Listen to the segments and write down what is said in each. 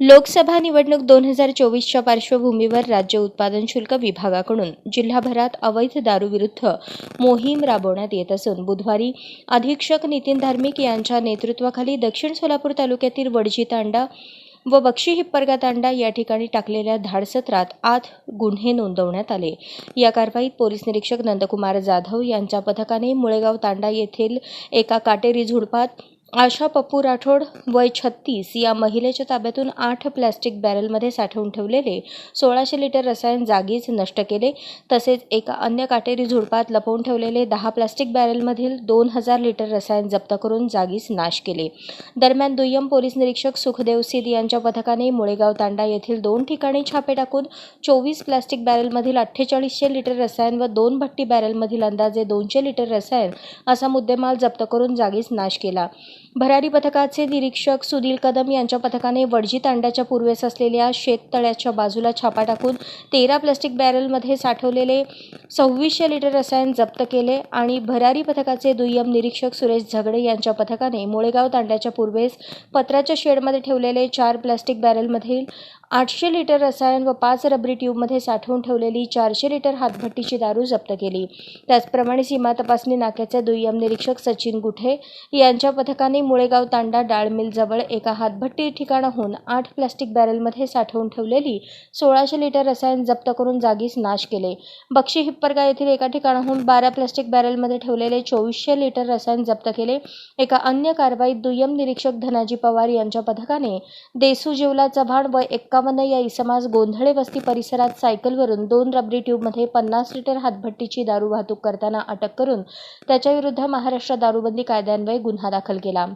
लोकसभा निवडणूक दोन हजार चोवीसच्या पार्श्वभूमीवर राज्य उत्पादन शुल्क विभागाकडून जिल्हाभरात अवैध दारूविरुद्ध मोहीम राबवण्यात येत असून बुधवारी अधीक्षक नितीन धार्मिक यांच्या नेतृत्वाखाली दक्षिण सोलापूर तालुक्यातील वडजी तांडा व बक्षी हिप्परगा तांडा या ठिकाणी टाकलेल्या धाडसत्रात आठ गुन्हे नोंदवण्यात आले. या कारवाईत पोलीस निरीक्षक नंदकुमार जाधव यांच्या पथकाने मुळेगाव तांडा येथील एका काटेरी झुडपात आशा पप्पू राठोड वय छत्तीस या महिलेच्या ताब्यातून आठ प्लॅस्टिक बॅरलमध्ये साठवून ठेवलेले सोळाशे लिटर रसायन जागीच नष्ट केले तसेच एका अन्य काटेरी झुडपात लपवून ठेवलेले दहा प्लॅस्टिक बॅरलमधील दोन हजार लिटर रसायन जप्त करून जागीच नाश केले. दरम्यान दुय्यम पोलीस निरीक्षक सुखदेव सिद यांच्या पथकाने मुळेगाव तांडा येथील दोन ठिकाणी छापे टाकून चोवीस प्लॅस्टिक बॅरलमधील अठ्ठेचाळीसशे लिटर रसायन व दोन भट्टी बॅरलमधील अंदाजे दोनशे लिटर रसायन असा मुद्देमाल जप्त करून जागीच नाश केला. भरारी पथकाचे निरीक्षक सुनील कदम यांच्या पथकाने वडजी तांड्याच्या पूर्वेस असलेल्या शेततळ्याच्या बाजूला छापा टाकून तेरा प्लास्टिक बॅरलमध्ये साठवलेले सव्वीसशे लिटर रसायन जप्त केले आणि भरारी पथकाचे दुय्यम निरीक्षक सुरेश झगडे यांच्या पथकाने मुळेगाव तांड्याच्या पूर्वेस पत्राच्या शेडमध्ये ठेवलेले चार प्लास्टिक बॅरलमधील आठशे लिटर रसायन व पाच रबरी ट्यूबमध्ये साठवून ठेवलेली चारशे लिटर हातभट्टीची दारू जप्त केली. त्याचप्रमाणे सीमा तपासणी नाक्याचे दुय्यम निरीक्षक सचिन गुठे यांच्या पथकाने मुळेगाव तांडा डाळमिलजवळ एका हातभट्टी ठिकाणाहून आठ प्लास्टिक बॅरलमध्ये साठवून ठेवलेली सोळाशे लिटर रसायन जप्त करून जागीच नाश केले. बक्षी हिप्परगा येथील एका ठिकाणाहून बारा प्लास्टिक बॅरलमध्ये ठेवलेले चोवीसशे लिटर रसायन जप्त केले. एका अन्य कारवाईत दुय्यम निरीक्षक धनाजी पवार यांच्या पथकाने देसू जेवला चव्हाण व एक्कावन्न या इसमास गोंधळे वस्ती परिसरात सायकलवरून दोन रबरी ट्यूबमध्ये पन्नास लिटर हातभट्टीची दारू वाहतूक करताना अटक करून त्याच्याविरुद्ध महाराष्ट्र दारूबंदी कायद्यान्वये गुन्हा दाखल केला.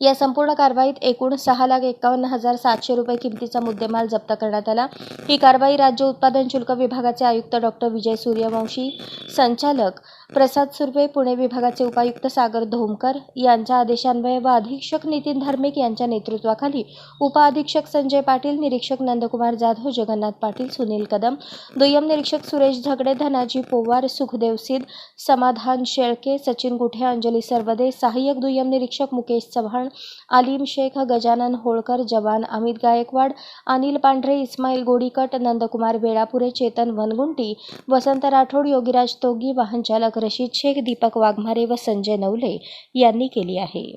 या संपूर्ण कारवाईत एकूण सहा लाख एक्कावन्न हजार सातशे रुपये किमतीचा मुद्देमाल जप्त करण्यात आला. ही कारवाई राज्य उत्पादन शुल्क विभागाचे आयुक्त डॉक्टर विजय सूर्यवंशी संचालक प्रसाद सुर्वे पुणे विभागाचे उपायुक्त सागर धोमकर यांच्या आदेशान्वये व अधीक्षक नितीन धार्मिक यांच्या नेतृत्वाखाली उपअधीक्षक संजय पाटील निरीक्षक नंदकुमार जाधव जगन्नाथ पाटील सुनील कदम दुय्यम निरीक्षक सुरेश झगडे धनाजी पोवार सुखदेव सिद समाधान शेळके सचिन गुठे अंजली सरवदे सहाय्यक दुय्यम निरीक्षक मुकेश चव्हाण आलिम शेख गजानन होळकर जवान अमित गायकवाड अनिल पांढरे इस्माईल गोडीकट नंदकुमार वेळापुरे चेतन वनगुंटी वसंत राठोड योगीराज तोगी वाहन चालक रशीद शेख दीपक वाघमारे व संजय नवले यांनी केली आहे.